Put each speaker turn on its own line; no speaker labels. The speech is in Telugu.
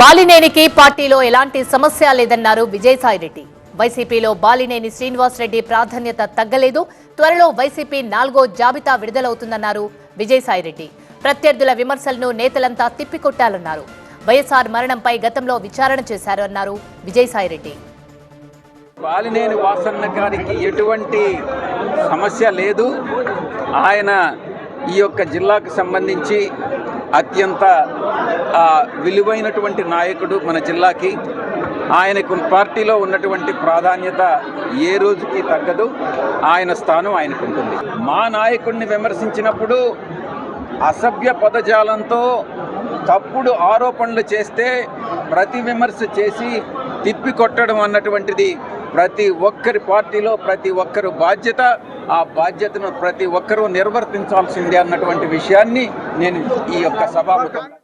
బాలినేనికి పార్టీలో ఎలాంటి సమస్య లేదన్నారు విజయసాయిరెడ్డి. వైసీపీలో బాలినేని శ్రీనివాసరెడ్డి ప్రాధాన్యత తగ్గలేదు. త్వరలో వైసీపీ నాలుగో జాబితా విడుదలవుతుందన్నారు విజయసాయిరెడ్డి. ప్రత్యర్థుల విమర్శలను నేతలంతా తిప్పికొట్టాలన్నారు. వైఎస్ఆర్ మరణంపై గతంలో విచారణ చేశారు అన్నారు విజయసాయిరెడ్డి.
బాలినేని వాసన్న గారికి ఎటువంటి సమస్య లేదు. ఆయన ఈ యొక్క జిల్లాకు సంబంధించి అత్యంత విలువైనటువంటి నాయకుడు మన జిల్లాకి. ఆయనకు పార్టీలో ఉన్నటువంటి ప్రాధాన్యత ఏ రోజుకి తగ్గదు. ఆయన స్థానం ఆయనకు ఉంటుంది. మా నాయకుడిని విమర్శించినప్పుడు అసభ్య పదజాలంతో తప్పుడు ఆరోపణలు చేస్తే ప్రతి విమర్శ చేసి తిప్పి కొట్టడం అన్నటువంటిది ప్రతి ఒక్కరి పార్టీలో ప్రతి ఒక్కరు బాధ్యత ఆ బాధ్యతను ప్రతి ఒక్కరూ నిర్వర్తించాల్సిందే అన్నటువంటి విషయాన్ని నేను ఈ యొక్క సభాముఖంగా